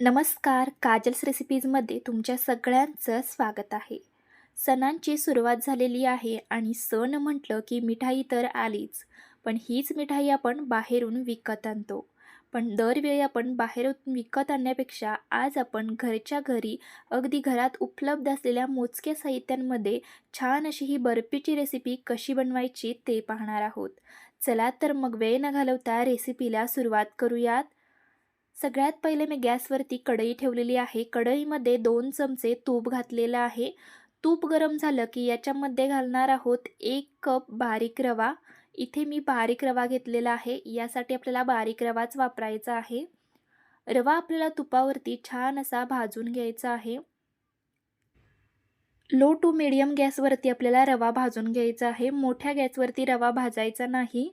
नमस्कार काजल्स रेसिपीजमध्ये तुमच्या सगळ्यांचं स्वागत आहे. सणांची सुरुवात झालेली आहे आणि सण म्हटलं की मिठाई तर आलीच पण हीच मिठाई आपण बाहेरून विकत आणतो. पण दरवेळी आपण बाहेरून विकत आणण्यापेक्षा आज आपण घरच्या घरी अगदी घरात उपलब्ध असलेल्या मोजक्या साहित्यांमध्ये छान अशी ही बर्फीची रेसिपी कशी बनवायची ते पाहणार आहोत. चला तर मग वेळ न घालवता रेसिपीला सुरुवात करूयात. सगळ्यात पहिले मी गॅसवरती कढई ठेवलेली आहे. कढईमध्ये दोन चमचे तूप घातलेलं आहे. तूप गरम झालं की याच्यामध्ये घालणार आहोत एक कप बारीक रवा. इथे मी बारीक रवा घेतलेला आहे. यासाठी आपल्याला बारीक रवाच वापरायचा आहे. रवा आपल्याला तुपावरती छान असा भाजून घ्यायचा आहे. लो टू मिडियम गॅसवरती आपल्याला रवा भाजून घ्यायचा आहे. मोठ्या गॅसवरती रवा भाजायचा नाही.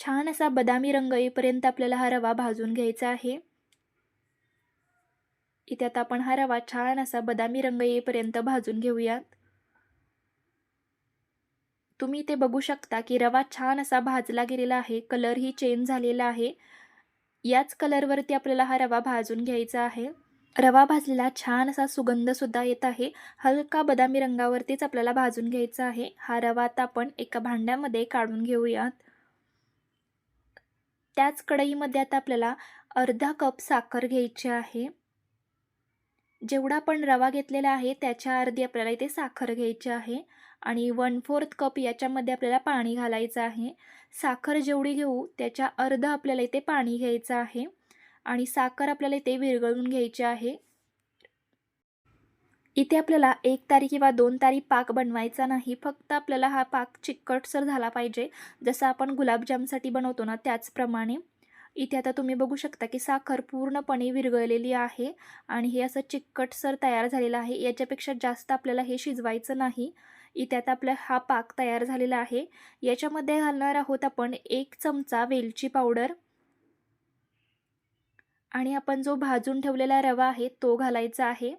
छान असा बदामी रंग येईपर्यंत आपल्याला हा रवा भाजून घ्यायचा आहे. इथे आता आपण हा रवा छान असा बदामी रंग येईपर्यंत भाजून घेऊयात. तुम्ही इथे बघू शकता की रवा छान असा भाजला गेलेला आहे. कलरही चेंज झालेला आहे. याच कलरवरती आपल्याला हा रवा भाजून घ्यायचा आहे. रवा भाजलेला छान असा सुगंधसुद्धा येत आहे. हलका बदामी रंगावरतीच आपल्याला भाजून घ्यायचा आहे. हा रवा आता आपण एका भांड्यामध्ये काढून घेऊयात. त्याच कढईमध्ये आता आपल्याला अर्धा कप साखर घ्यायची आहे. जेवढा आपण रवा घेतलेला आहे त्याच्या अर्धी आपल्याला इथे साखर घ्यायची आहे. आणि वन फोर्थ कप याच्यामध्ये आपल्याला पाणी घालायचं आहे. साखर जेवढी घेऊ त्याच्या अर्ध आपल्याला इथे पाणी घ्यायचं आहे. आणि साखर आपल्याला इथे विरघळून घ्यायची आहे. इथे आपल्याला एक तारी किंवा दोन तारी पाक बनवायचा नाही. फक्त आपल्याला हा पाक चिकटसर झाला पाहिजे. जसं आपण गुलाबजामसाठी बनवतो ना त्याचप्रमाणे. इथे आता तुम्ही बघू शकता की साखर पूर्णपणे विरघळलेली आहे आणि हे असं चिकटसर तयार झालेलं आहे. याच्यापेक्षा जास्त आपल्याला हे शिजवायचं नाही. इथे आता आपला हा पाक तयार झालेला आहे. याच्यामध्ये घालणार आहोत आपण एक चमचा वेलची पावडर. आणि आपण जो भाजून ठेवलेला रवा आहे तो घालायचा आहे.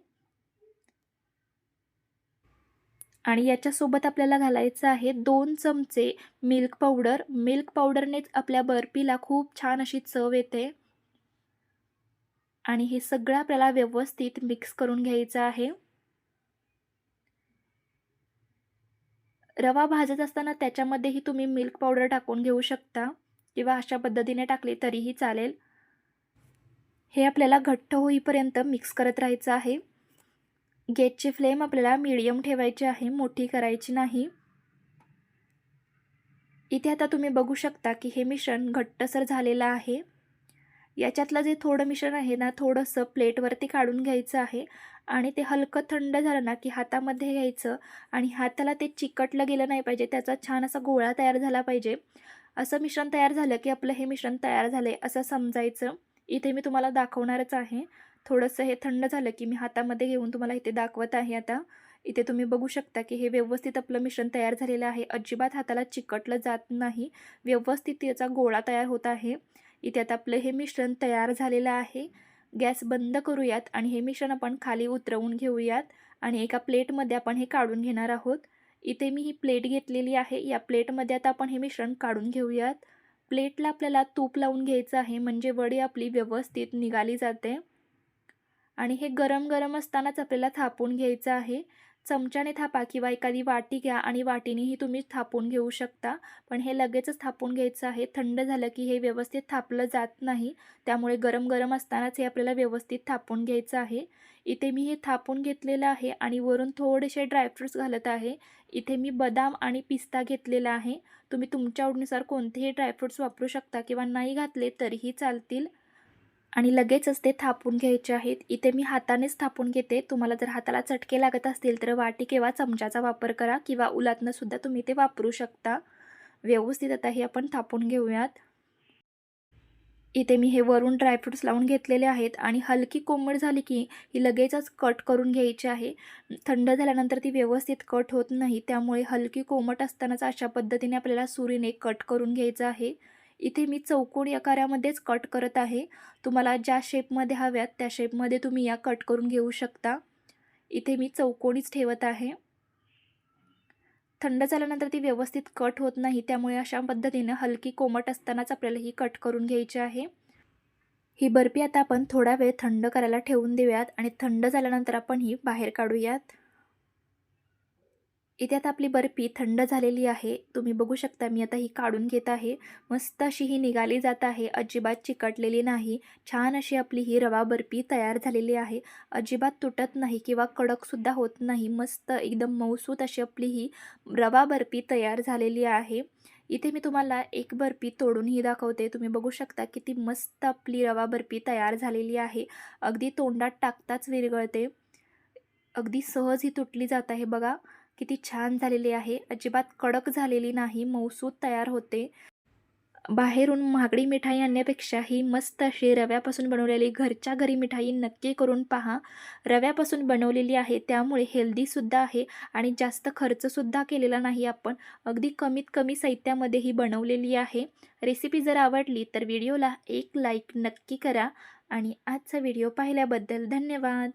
आणि याच्यासोबत आपल्याला घालायचं आहे दोन चमचे मिल्क पावडर मिल्क पावडरनेच आपल्या बर्फीला खूप छान अशी चव येते. आणि हे सगळं आपल्याला व्यवस्थित मिक्स करून घ्यायचं आहे. रवा भाजत असताना त्याच्यामध्येही तुम्ही मिल्क पावडर टाकून घेऊ शकता किंवा अशा पद्धतीने टाकले तरीही चालेल. हे आपल्याला घट्ट होईपर्यंत मिक्स करत राहायचं आहे. गॅसची फ्लेम आपल्याला मिडियम ठेवायची आहे मोठी करायची नाही. इथे आता तुम्ही बघू शकता की हे मिश्रण घट्टसर झालेलं आहे. याच्यातलं जे थोडं मिश्रण आहे ना थोडंसं प्लेटवरती काढून घ्यायचं आहे आणि ते हलकं थंड झालं ना की हातामध्ये घ्यायचं आणि हाताला ते चिकटलं गेलं नाही पाहिजे त्याचा छान असा गोळा तयार झाला पाहिजे. असं मिश्रण तयार झालं की आपलं हे मिश्रण तयार झालं आहे असं समजायचं. इथे मी तुम्हाला दाखवणारच आहे. थोडंसं हे थंड झालं की मी हातामध्ये घेऊन तुम्हाला इथे दाखवत आहे आता. इथे तुम्ही बघू शकता की हे व्यवस्थित आपलं मिश्रण तयार झालेलं आहे. अजिबात हाताला चिकटलं जात नाही. व्यवस्थित याचा गोळा तयार होत आहे. इथे आता आपलं हे मिश्रण तयार झालेलं आहे. गॅस बंद करूयात आणि हे मिश्रण आपण खाली उतरवून घेऊयात आणि एका प्लेटमध्ये आपण हे काढून घेणार आहोत. इथे मी ही प्लेट घेतलेली आहे. या प्लेटमध्ये आता आपण हे मिश्रण काढून घेऊयात. प्लेटला आपल्याला तूप लावून घ्यायचं आहे. म्हणजे वडी आपली व्यवस्थित निघाली जाते. आणि हे गरम गरम असतानाच आपल्याला थापून घ्यायचं आहे. चमच्याने थापा किंवा एखादी वाटी घ्या आणि वाटीनेही तुम्ही थापून घेऊ शकता. पण हे लगेचच थापून घ्यायचं आहे. थंड झालं की हे व्यवस्थित थापलं जात नाही. त्यामुळे गरम गरम असतानाच हे आपल्याला व्यवस्थित थापून घ्यायचं आहे. इथे मी हे थापून घेतलेलं आहे आणि वरून थोडेसे ड्रायफ्रूट्स घालत आहे. इथे मी बदाम आणि पिस्ता घेतलेला आहे. तुम्ही तुमच्या आवडीनुसार कोणतेही ड्रायफ्रूट्स वापरू शकता किंवा नाही घातले तरीही चालतील. आणि लगेचच ते थापून घ्यायचे आहेत. इथे मी हातानेच थापून घेते. तुम्हाला जर हाताला चटके लागत असतील तर वाटी किंवा चमच्याचा वापर करा किंवा उलातनंसुद्धा तुम्ही ते वापरू शकता. व्यवस्थित आता हे आपण थापून घेऊयात. इथे मी हे वरून ड्रायफ्रूट्स लावून घेतलेले आहेत आणि हलकी कोमट झाली की ही लगेचच कट करून घ्यायची आहे. थंड झाल्यानंतर ती व्यवस्थित कट होत नाही. त्यामुळे हलकी कोमट असतानाच अशा पद्धतीने आपल्याला सुरीने कट करून घ्यायचं आहे. इथे मी चौकोनी आकारामध्येच कट करत आहे. तुम्हाला ज्या शेपमध्ये हव्यात त्या शेपमध्ये तुम्ही या कट करून घेऊ शकता. इथे मी चौकोनीच ठेवत आहे. थंड झाल्यानंतर ती व्यवस्थित कट होत नाही त्यामुळे अशा पद्धतीनं हलकी कोमट असतानाच आपल्याला ही कट करून घ्यायची आहे. ही बर्फी आता आपण थोडा वेळ थंड करायला ठेवून देऊयात आणि थंड झाल्यानंतर आपण ही बाहेर काढूयात. इथे आता आपली बर्फी थंड झालेली आहे. तुम्ही बघू शकता मी आता ही काढून घेत आहे. मस्त अशी ही निघाली जात आहे. अजिबात चिकटलेली नाही. छान अशी आपली ही रवा बर्फी तयार झालेली आहे. अजिबात तुटत नाही किंवा कडकसुद्धा होत नाही. मस्त एकदम मऊसूत अशी आपली ही रवा बर्फी तयार झालेली आहे. इथे मी तुम्हाला एक बर्फी तोडूनही दाखवते. तुम्ही बघू शकता किती मस्त आपली रवा बर्फी तयार झालेली आहे. अगदी तोंडात टाकताच विरगळते. अगदी सहज ही तुटली जात आहे बघा. किती छान झालेली आहे. अजिबात कडक झालेली नाही. मऊसूत तयार होते. बाहेरून महागडी मिठाई आणण्यापेक्षा ही मस्त अशी रव्यापासून बनवलेली घरच्या घरी मिठाई नक्की करून पहा. रव्यापासून बनवलेली आहे. त्यामुळे हेल्दीसुद्धा आहे आणि जास्त खर्चसुद्धा केलेला नाही आपण. अगदी कमीत कमी साहित्यामध्ये ही बनवलेली आहे. रेसिपी जर आवडली तर व्हिडिओला एक लाईक नक्की करा. आणि आजचा व्हिडिओ पाहिल्याबद्दल धन्यवाद.